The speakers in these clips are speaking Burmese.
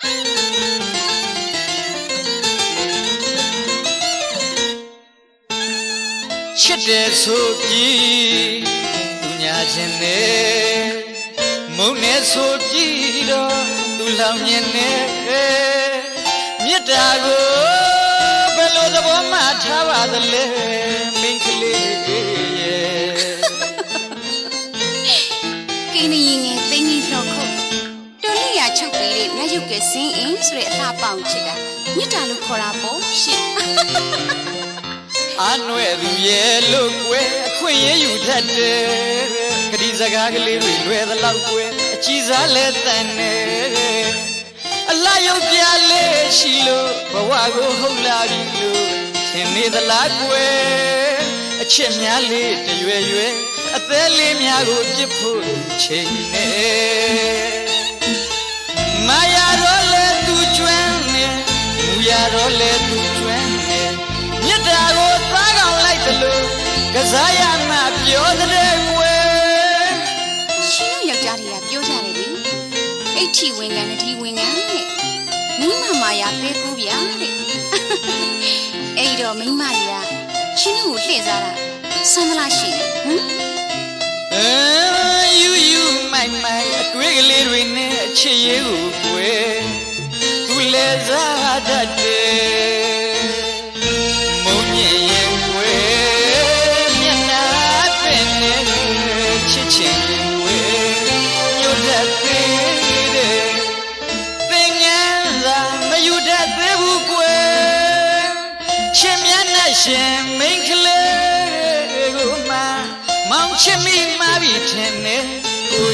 ချစ်တယ်ဆိုပြီးသူညာခြင်းနဲ့မုန်းနေဆိုပြီးတော့သူလောင်မြင်နေမြတ်တာကိုဘယ်လိုသဘောမှထားပါသလဲမင်းကလေး ချုပ်ပေးတဲ့မြတ်ရုပ်ကစင်းအင်းဆိုတဲ့အလှပေါင်ချစ်တာမြတ်တာလို့ခေါ်တာပေါ့ရှင့်အနွယ်သူရဲ့လို့ကွယ်အခွင့်ရယူတတ်တယ်ဂဒီစကားကလေးတွေလွယ်သလောက်ကွယ်အချီစားလဲတန်နေအလှရုပ်ပြလေးရှိလို့ဘဝကိုဟုတ်လာပြီလို့သင်နေသလားကွယ်အချစ်များလေးတရွယ်ရွယ်အသေးလေးများကိုပြစ်ဖို့ချိန်နေ စားရမှပြောတဲ့ကွယ်ရှင်တို့ယောက်ျားတွေကပြောကြတယ်လေအိတ်ချီဝင်ကန်တတိဝင်ကန်တဲ့မိမမာယာပဲကူဗျာတဲ့အဲ့တော့မိမတွေကရှင်တို့ကိုလှည့်စားတာဆမ်းမလားရှင်ဟမ်အဲယူယူမိုင်မိုင်အတွေ့ကလေးတွေနဲ့အချစ်ရေးကိုကွယ်သူလဲစားတတ်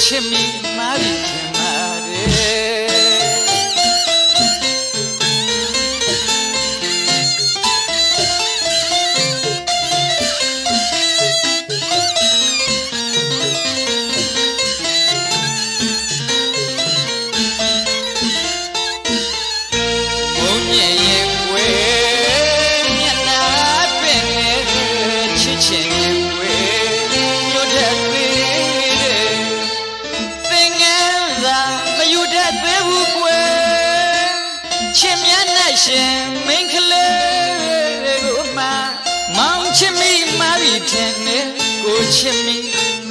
ကို ကိုချစ်မိ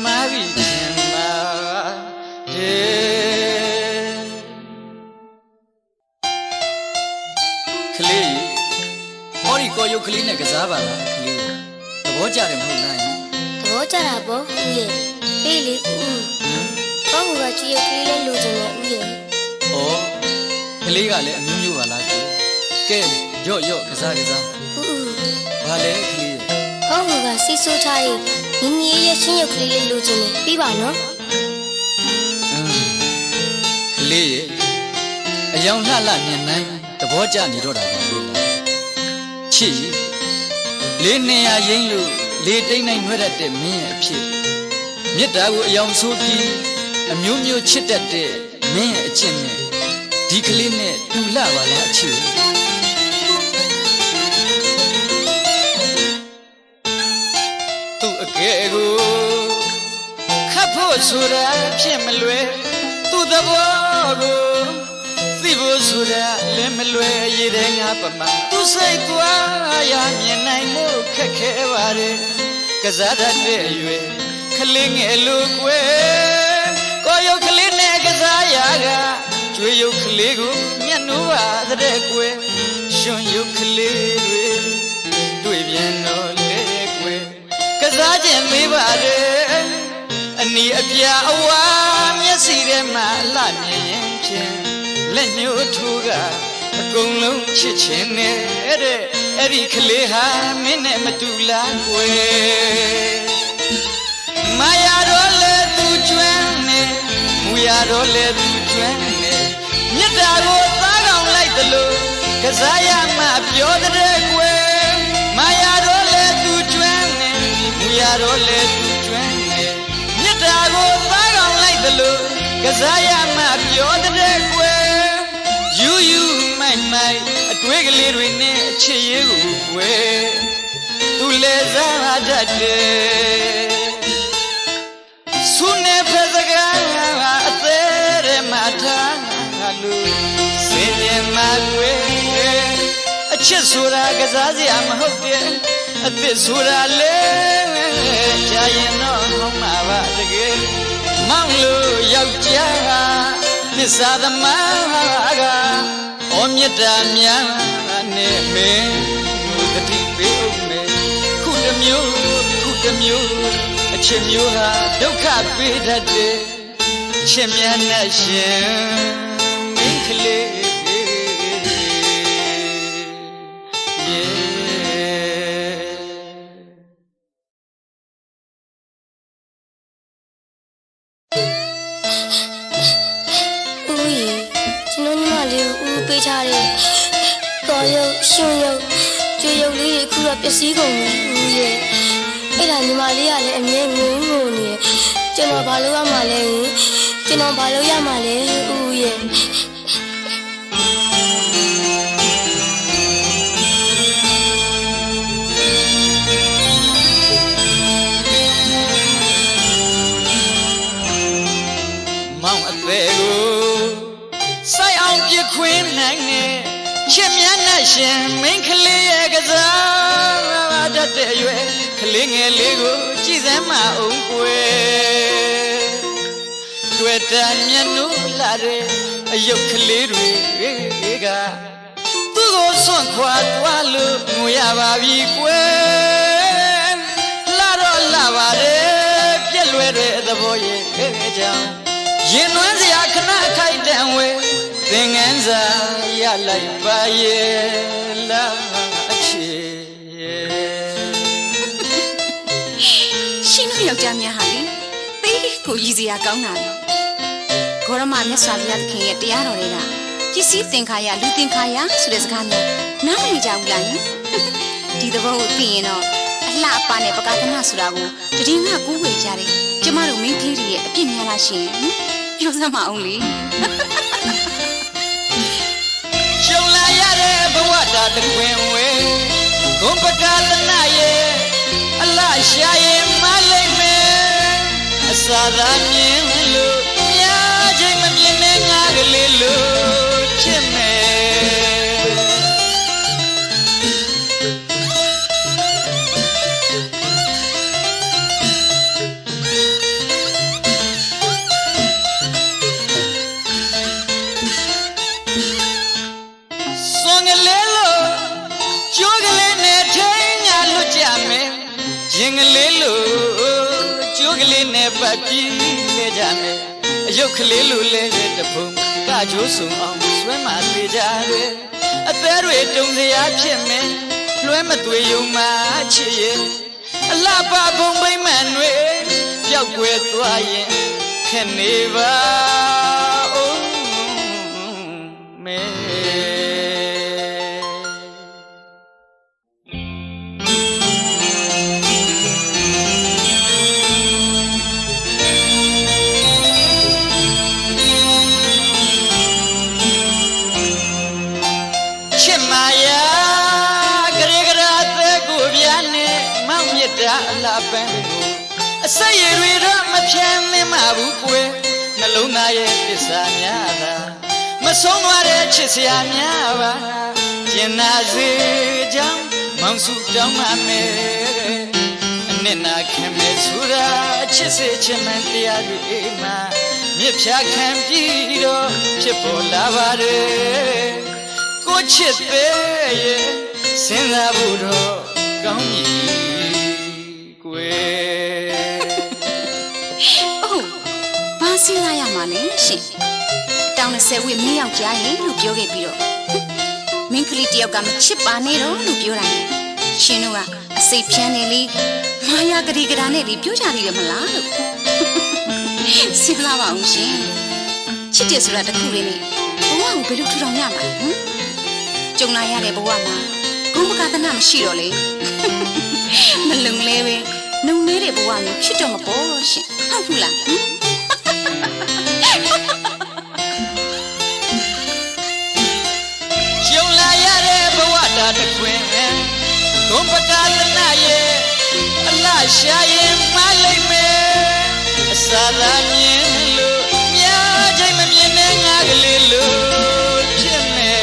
မာပြီထင်ပါတယ်ကလေးဟောဒီကောရုပ်ကလေးနဲ့ကစားပါလားကလေးသဘောကျတယ်မဟုတ်လားယင်သဘောကျတာပေါ့ဦးရဲ့ပေးလေဦးဘောက်ကကြည့်ရကလေးလေးလိုချင်တယ်ဦးရဲ့ဩကလေးကလည်းအမျိုးမျိုးပါလားကိုကဲရော့ရော့ကစားကစားဦးဦးဘာလဲကလေးဘောက်ကစီဆိုးထားရင် ညီညီရဲ့ချင်းရုပ်ကလေးလေးလိုချင်တယ်ပြီးပါနော်အင်းကလေးရဲ့အယောင်လှလှမြင်နိုင်သဘောကျနေတော့တာပါလေချစ်လေးနေရရင်းလို့လေးတိမ့်နိုင်နှွဲတတ်တဲ့မင်းရဲ့အဖြစ်မေတ္တာကိုအယောင်ဆိုးပြီးအမျိုးမျိုးချစ်တတ်တဲ့မင်းရဲ့အကျင့်နဲ့ဒီကလေးနဲ့တူလှပါလားအချစ် ဆိုတာဖြစ်မလွယ်သူ့သဘောကိုသိဖို့ဆိုတာလည်းမလွယ်ရည်တဲ့ငါပမာသူ့စိတ်သွားရမြင်နိုင်မှုခက်ခဲပါတယ်ကစားတတ်တဲ့အရွယ်ကလေးငယ်လိုကွယ်ကိုရုပ်ကလေးနဲ့ကစားရကကျွေးရုပ်ကလေးကိုမျက်နှာပါတဲ့ကွယ်ရှင်ရုပ်ကလေးတွေတွေ့ပြန်တော့လေကွယ်ကစားခြင်းမေးပါတယ်အ နီအပြာအဝါမျက်စိထဲမှာအလှမြင်ရင်ဖြင့်လက်ညှိုးထိုးကအကုန်လုံးချစ်ခြင်းနဲ့တဲ့အဲ့ဒီကလေးဟာမင်းနဲ့မတူလားကွယ်မာယာတော့လေသူကျွမ်းနေမူရတော့လေသူကျွမ်းနေမြတ်တာကိုသားကောင်လိုက်တယ်လို့ကစားရမှပြောတဲ့ကွယ်မာယာတော့လေသူကျွမ်းနေမူရတော့လေသူကျွမ်းနေမြတ်တာ ကိုသားကောင်လိုက်တယ်လို့ကစားရမှပြောတဲ့ကွယ်ယူယူမိုင်မိုင်အတွေ့ကလေးတွေနဲ့အချစ်ရေးကိုကွယ်သူလဲစားတတ်တယ်ဆုနေဖက်စကားအသေးရမထားလို့စေကွယ်အချစ်ဆိုတာကစားစရာမဟုတ်တဲ့အသစ်ဆိုတာလေကြာရင်တော့ဟောင်းမှာပါ တကယ်မောင်လို့ယောက်ျားဟာသစ္စာသမားကဩမြတ်တာများနဲ့မင်းကိုတတိပေးဦးမယ်ခုတစ်မျိုးခုတစ်မျိုးအချစ်မျိုးဟာဒုက္ခပေးတတ်တယ်ချစ်မြတ်နဲ့ရှင်မင်းကလေး ပေးထားတဲ့တော်ရုပ်ရှင်ရုပ်ကြွေရုပ်လေးတွေအခုတော့ပျက်စီးကုန်ပြီဦးရေအဲ့ဒါညီမလေးကလည်းအမြဲငုံငုံနေတယ်ကျွန်တော်ဘာလုပ်ရမှာလဲကျွန်တော်ဘာလုပ်ရမှာလဲဦးရေမောင်အသေးကိုစိုက်အောင်ပြခွင်း နိုင်နဲ့ချစ်မြတ်နဲ့ရှင်မင်းကလေးရဲ့ကစားတတ်တဲ့အရွယ်ကလေးငယ်လေးကိုကြည်စမ်းမအောင်ကွယ်တွေ့တာမျက်နှာလာတဲ့အယုတ်ကလေးတွေကသူ့ကိုစွန့်ခွာသွားလို့ငိုရပါပြီကွယ်လာတော့လာပါတယ်ပြက်လွယ်တဲ့သဘောရဲ့ကြောင့်ရင်သွင်းစရာခဏခိုက်တန်ဝဲ သင်ငန်းစာရလိုက်ပါရဲ့လာအချေရှင်တို့ယောက်ျားများဟာလေသိကိုရည်စရာကောင်းတာလေဂေါရမမြတ်စွာဘုရားသခင်ရဲ့တရားတော်တွေကပစ္စည်းသင်္ခါရလူသင်္ခါရဆိုတဲ့စကားမျိုးနားမလည်ကြဘူးလားယင်ဒီသဘောကိုသိရင်တော့အလှအပနဲ့ပကသနာဆိုတာကိုတည်ငါကူးဝေကြတယ်ကျမတို့မိန်းကလေးတွေရဲ့အပြစ်များလားရှင်ဟင်ပြောစမ်းမအောင်လေ တာတခွင်ဝဲဂုံပကာလနာရဲ့အလရှာရဲ့မလိုက်မယ်အစာသာမြင်လို့များချိန်မမြင်နဲ့ငါကလေးလို့ချစ်မယ် ပတ်ပြီးလဲကြမယ်အယုတ်ကလေးလို့လဲတဲ့တပုံကကျိုးဆုံအောင်ဆွဲမှသေးကြတယ်အသေးတွေတုံစရာဖြစ်မယ်လွှဲမသွေယုံမှချစ်ရဲ့အလှပဘုံပိမ့်မှန်တွေပျောက်ကွယ်သွားရင်ခက်နေပါဦးမဲ ချစ်စရာများပါကျင်နာစေကြောင်းမောင်စုတောင်းမှမယ်အနစ်နာခံမယ်ဆိုတာချစ်စေချင်မှန်တရားတွေမှာမြစ်ဖြာခံပြီးတော့ဖြစ်ပေါ်လာပါတယ်ကိုချစ်သေးရဲ့စဉ်းစားဖို့တော့ကောင်းပြီကွယ်အိုးဘာစဉ်းစားရမှာလဲရှင်တောင်း 20ဝိမင်းယောက်ျားရဲ့လို့ပြောခဲ့ပြီးတော့ဟင်မင်းကလေးတယောက်ကမချစ်ပါနဲ့တော့လို့ပြောတာလေရှင်တို့ကအစိတ်ဖြန်းနေလေမာယာဂရီဂရာနဲ့လေပြောကြသေးတယ်မလားလို့စဉ်းစားပါအောင်ရှင်ချစ်တယ်ဆိုတာတစ်ခုလေးနဲ့ဘဝကိုဘယ်လိုထူထောင်ရမှာလဲဟင်ကြုံလာရတဲ့ဘဝမှာဂုဏ်ပကသနာမရှိတော့လေမလုံလဲပဲနှုံနေတဲ့ဘဝမျိုးဖြစ်တော့မပေါ်ရှင်ဟုတ်ဘူးလား ဒုံပကလနာယေအလရှာယေမလိုက်မေအစာသာမြင်လို့မြားချိန်မမြင်နဲ့ငါကလေးလို့ဖြစ်နေ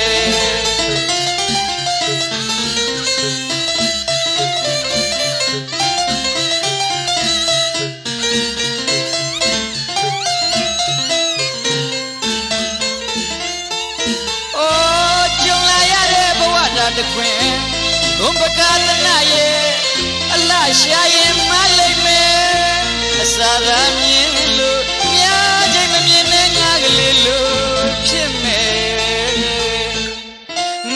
အိုးကြုံလာရတဲ့ဘဝတာတခွင် ဂုံပကာသနာရဲ့အလရှာရင်မလိုက်မယ်အစာရမြင်လို့မြားချိန်မမြင်နဲ့ငါကလေးလို့ဖြစ်မယ်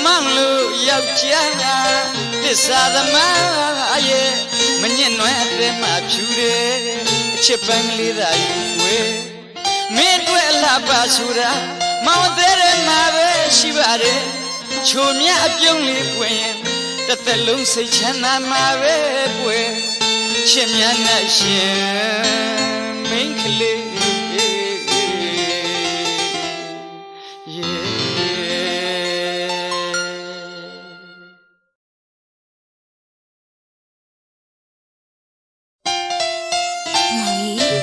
မောင်လို့ယောက်ျားသစ္စာသမားရဲ့မညစ်နွမ်းတဲ့မှဖြူတယ်အချစ်ပန်းကလေးသာယူွယ်မင်းအတွက်အလှပါဆိုတာမောင်သေးတယ်မှာပဲရှိပါတယ်ချိုမြအပြုံးလေးပွင့်ရင် တစ်သက်လုံးစိတ်ချမ်းသာမှာပဲကွယ်ချစ်မြတ်နဲ့ရှင်မင်းကလေး Yeah. မောင်ကြီး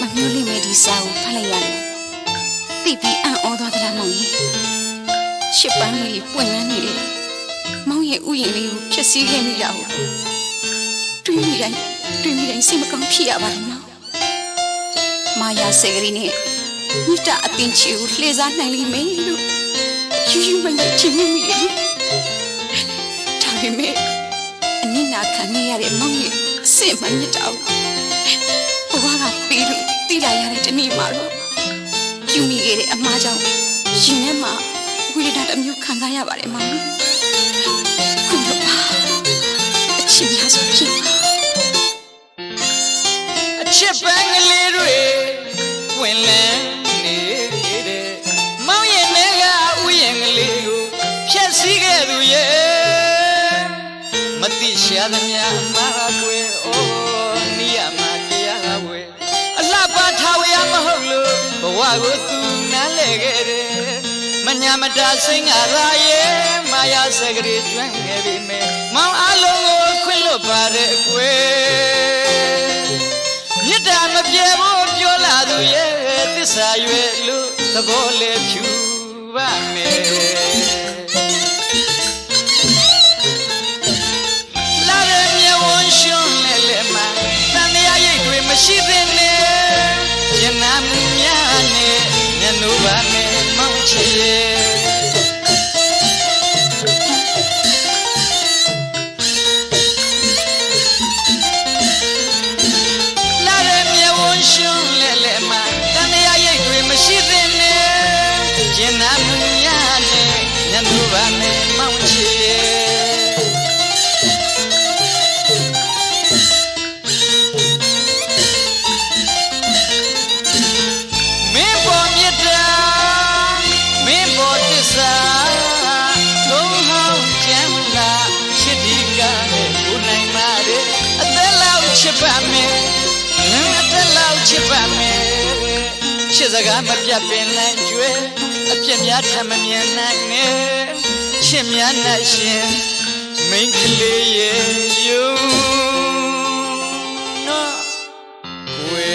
မမျိုးလိမ့်မယ်ဒီစာကိုဖတ်လိုက်ရတယ်သိပြီးအံ့ဩသွားသလားမောင်ကြီးရှစ်ပန်းလေးပွင့်လန်း နေတယ်မောင်ရဲ့ဥယျာဉ်လေးကိုဖျက်ဆီးခဲ့မိတာကိုတွေးမိတိုင်းတွေးမိတိုင်းစိတ်မကောင်းဖြစ်ရပါတယ်နော်မာယာစေကလေးနဲ့မိတအပင်ချီကိုလှည့်စားနိုင်လိမ့်မယ်လို့ယူယူမနဲ့ချင်မိမိတယ်ဒါပေမဲ့အနစ်နာခံနေရတဲ့မောင်ရဲ့အစ်စ်မမြတ်တော့ဘဝကပေးလို့တိလာရတဲ့တနေ့မှာတော့ယူမိခဲ့တဲ့အမားကြောင့်ရှင်ထဲမှာဝိရဒတစ်မျိုးခံစားရပါတယ်မောင် အချစ်များဆိုဖြစ်ပါအချစ်ပန်းကလေးတွေဝင်လန်းနေတဲ့မောင်ရဲ့နေကဥယျာဉ်ကလေးကိုဖြတ်စည်းခဲ့သူရဲ့မတိရှာသမျှအမှားကွယ်အိုးနိယမတရားဝယ်အလှပါထားဝရမဟုတ်လို့ဘဝကိုသူနားလဲခဲ့တယ်မညာမတာစိတ်ငါရာရဲ့မာယာစကလေးကျွမ်းခဲ့ပြီမယ်မောင်အလုံးကိုခွင့် လွတ်ပါတဲ့ကွယ်မြစ်တာမပြေဘူးပြောလာသူရဲ့သစ္စာရွယ်လို့သဘောလေဖြူပါမယ်လာရမြေဝန်ရှုံးလေလေမတန်ရရိတ်တွေမရှိသင့်နဲ့ယနာမှုများနဲ့ညနုပါမယ်မောင်ချေ လောက်ချစ်ပါမယ်ချစ်စကားမပြတ်ပင်နိုင်ကျွဲအပြစ်များထမမြင်နိုင်နဲ့ချစ်များနဲ့ရှင်မိန်းကလေးရဲ့ယုံနော်ဝေ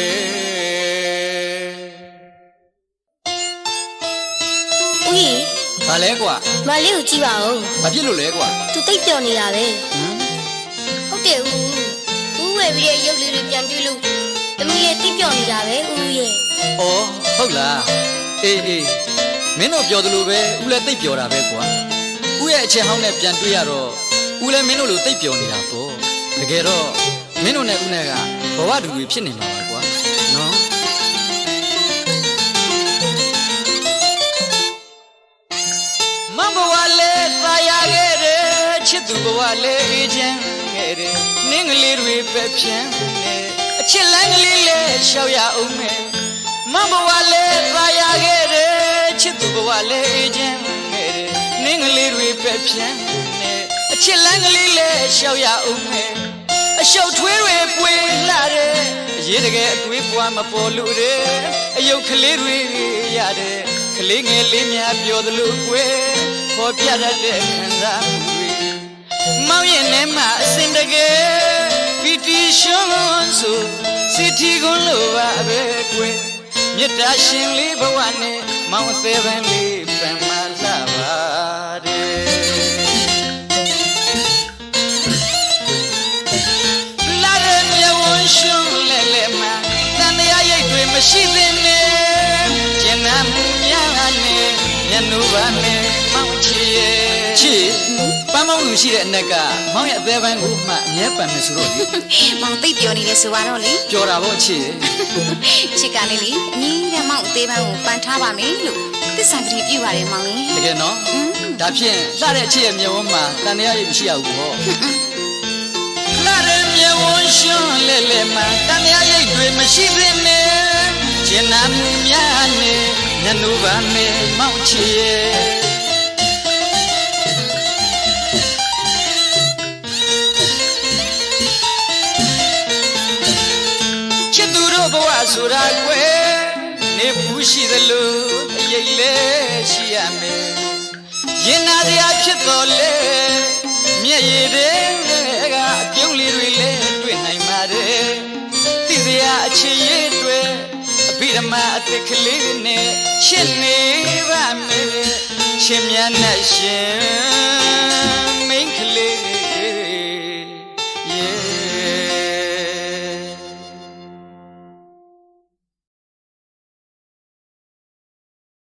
ဦးကြီးဘာလဲကွာမလေးကိုကြည့်ပါဦးဘာဖြစ်လို့လဲကွာသူတိတ်ပြော်နေတာပဲဟမ်ဟုတ်တယ်ဦးဦးဝယ်ပြီးတဲ့ရုပ်လေးတွေပြန်တွေ့လို့တမီးရဲ့တိ တ်ပြော်နေတာပဲဦးရဲ့။အော်ဟုတ်လား။အေးအေးမင်းတို့ပြောသလိုပဲဦးလည်းတိတ်ပြောတာပဲကွာ။ဦးရဲ့အချက်ဟောင်းနဲ့ပြန်တွေ့ရတော့ဦးလည်းမင်းတို့လိုတိတ်ပြောနေတာပေါ့။တကယ်တော့မင်းတို့နဲ့ဦးနဲ့ကဘဝတူတွေဖြစ်နေမှာပါကွာ။နော်။မဘဝလေးသာယာခဲ့တယ်ချစ်သူဘဝလေးအေးချမ်းခဲ့တယ်နင်းကလေးတွေပဲဖြန်းနေအ ချစ်လန်းကလေးလေးရှောက်ရအောင်မယ်မဘဝလေးသာယာခဲ့တယ်ချစ်သူဘဝလေးအေးချမ်းခဲ့တယ်နင်းကလေးတွေပဲဖြန်းနေအချစ်လန်းကလေးလေးရှောက်ရအောင်မယ်အရှုပ်ထွေးတွေပွေလာတယ်အရေးတကယ်အတွေးပွားမပေါ်လို့တယ်အယုတ်ကလေးတွေရတယ်ကလေးငယ်လေးများပြောသလိုကွယ်ပေါ်ပြတတ်တဲ့ခံစားမှုတွေမောင်ရင်ထဲမှာအစင်တကယ်ပီ တီရှွန်းဆိုစီတီကွန်လိုပါပဲကွယ်မြတ်တာရှင်လေးဘဝနဲ့မောင်အသေးပန်းလေးပန်မလာပါတယ်လာရမြေဝန်ရှုံးလဲလဲမှာတန်တရားရိတ်တွေမရှိသင့်နဲ့ကျင်နာမှုများနဲ့ညနုပါ လူရှိတဲ့အနက်ကမောင်ရဲ့အသေးပိုင်းကိုမှအမြဲပန်မယ်ဆိုတော့လေမောင်သိပ်ပြောနေတယ်ဆိုတော့လေကြော်တာပေါ့ချစ်ချစ်ကလေးလေအညီတဲ့မောင်အသေးပန်းကိုပန်ထားပါမယ်လို့သစ္စာကတိပြုပါတယ်မောင်လေတကယ်နော်อืมဒါဖြင့်လှတဲ့အချစ်ရဲ့မျက်ဝန်းမှာတန်တရားရည်မရှိရဘူးဟောလှတဲ့မျက်ဝန်းရှွန်းလဲလဲမှာတန်တရားရိပ်တွေမရှိသေးနဲ့ကျင်နာမှုများနဲ့ညနုပါနဲ့မောက်ချစ်ရဲ့ ဘဝဆိုတာကွယ်နေဘူးရှိသလိုအရေးလဲရှိရမယ်ရင်နာစရာဖြစ်တော်လဲမျက်ရည်တွေကအပြုံးလေးတွေလဲတွေ့နိုင်ပါတယ်သိစရာအချစ်ရည်တွေအဘိဓမ္မာအသစ်ကလေးနဲ့ချစ်နေပါမယ်ရှင်မြတ်နဲ့ရှင်